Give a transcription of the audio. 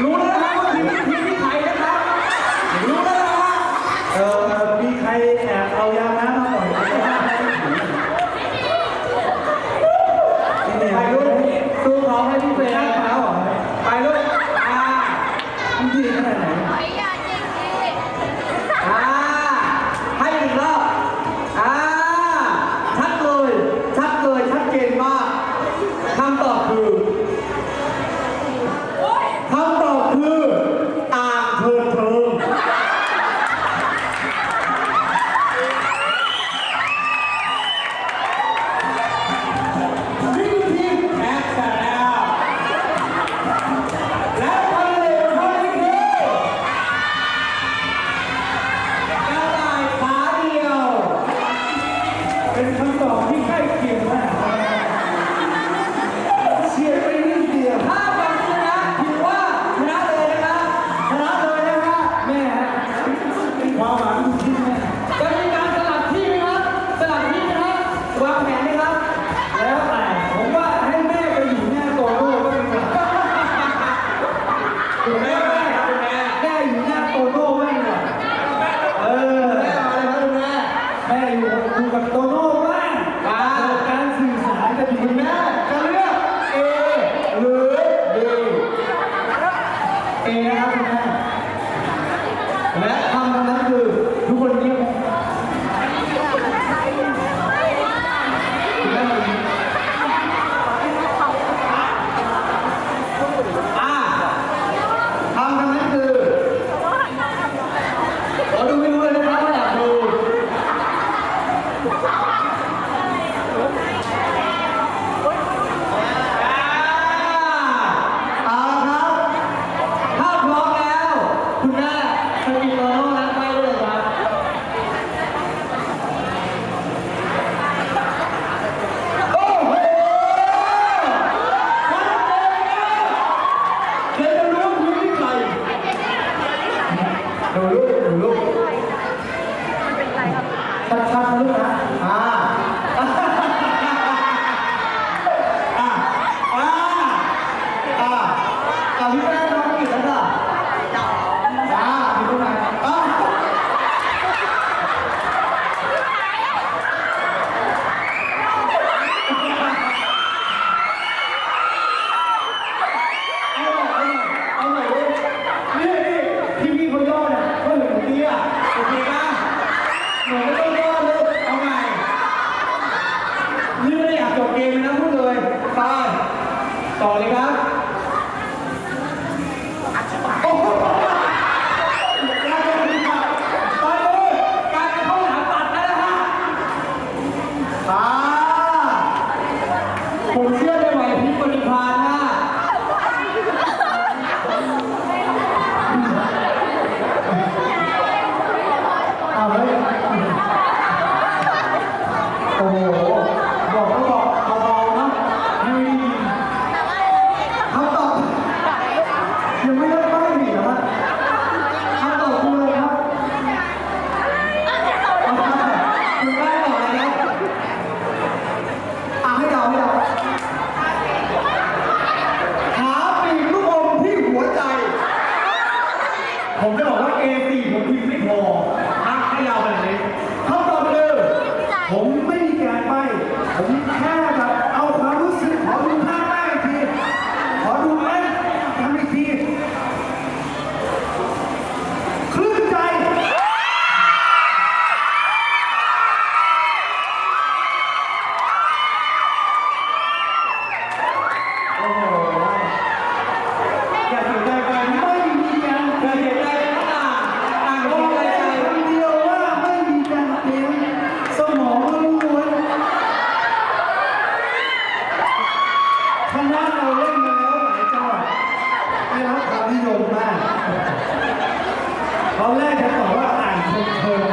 รู้แล้วนะครับว่าทีมทีมที่ใครนะครับ รู้แล้วนะฮะเออมีใครแอบเอายาน้ำมาหน่อยไหมครับนี่เนี่ยไปรุ่นสู้เขาให้พี่เฟรนนะครับไปรุ่นอ่ามันดีขนาดไหนอ่ เป็นคำตอบที่ใกล้เคียงมากเฉียดไปนิดเดียวถ้าฟังชนะถือว่าชนะเลยนะครับชนะเลยนะฮะแม่ฮะความหวังอยู่ที่แม่จะมีการสลับที่ไหมครับสลับที่นะครับวางแผนไหมครับ แล้วแต่ผมว่าให้แม่ไปอยู่หน้าโตโน่ก็เป็นไงคุณแม่แม่ครับคุณแม่แม่อยู่หน้าโตโน่ไม่เหรอเออแม่มาเลยครับคุณแม่แม่อยู่อยู่กับโตโดูลูกดูลูกชัดๆนะลูกนะ อ่า อ่า อ่า อ่า อ่าพี่แม่น้องกินแล้วจ้ะอ่าพี่ตรงไหนอ่า เอาหน่อยเอาหน่อยเอาหน่อยนี่นี่ที่พี่เขาย่อเนี่ยเขาเหมือนของพี่อะ โอเคป่ะหนูไม่ต้องรอดเลยเอาใหม่นี่ไม่ได้อยากจบเกมเลยนะพูดเลยไปต่อเลย ครับโอ้โหกลายเป็นตอนนี้กายเป็นข้าวหาตัดแล้วนะฮะอ่าผมเชื่อในไหวพริบปฏิภานะเอาเลยโอ้โหบอกบอกเบาๆนะไม่ได้ยิน คำตอบ ยังไม่ได้ป้ายหนีเหรอฮะ คำตอบคืออะไรครับเอาครับคุณได้ตอบอะไรครับอะให้เดาให้เดาหาปีกลูกอมที่หัวใจ ผมจะบอกว่า A4 ผมพิมพ์ไม่พอนะให้ยาวขนาดนี้ คำตอบคือ ผมไม่มีการป้ายผมแค่แบบเอาความรู้สึกขอดูภาพแรกอีกที ขอดูไหมทำอีกทีคลื่นใจ โอ้โห อย่าเสียใจไปนะ ไม่มีการ อย่าเสียใจไปนะอ่าน บอก เสีย ได้ ใจ คำเดียวว่าไม่มีการเตรียมสมองล้วนานเราเล่นมาแล้วหลายจังหวัดได้รับความนิยมมากตอนแรกจะตอบว่าอ่านเพลิน